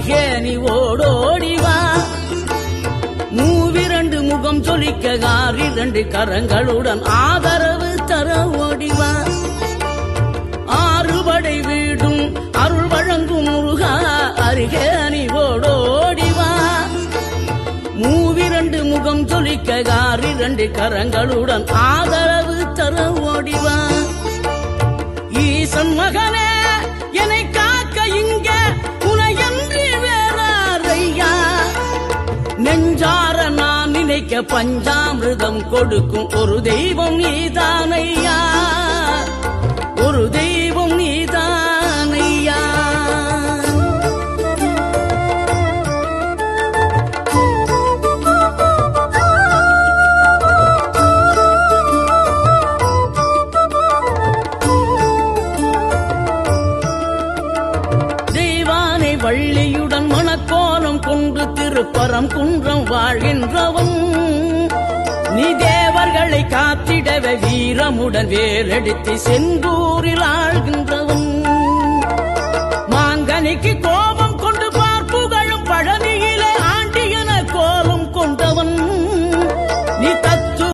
அருகே நீ ஓடோடிவா மூவிரண்டு முகம் சொலிக்க ஆறிரண்டு கரங்களுடன் ஆதரவு தர ஓடிவா ஆறுபடை வீடும் அருள் வழங்கும் முருகா அருகே நீ ஓடோடிவா மூவிரண்டு முகம் சொலிக்க ஆறிரண்டு கரங்களுடன் ஆதரவு தர ஓடிவா ஈசன் மகனே என்னை காக்க இங்கே. நெஞ்சார நான் நினைக்க பஞ்சாமிர்தம் கொடுக்கும் ஒரு தெய்வம் நீதானையா? ஒரு தெய்வம் நீதானையா? தெய்வானை வள்ளியுடன் மணக்கோலம் கொண்டு திருப்பரம் குன்றம் வாழ்கின்றவன் நீ தேவர்களை காத்திடவே வீரமுடன் வேலெடுத்து செந்தூரில் ஆழ்கின்றவன் மாங்கனிக்கு கோ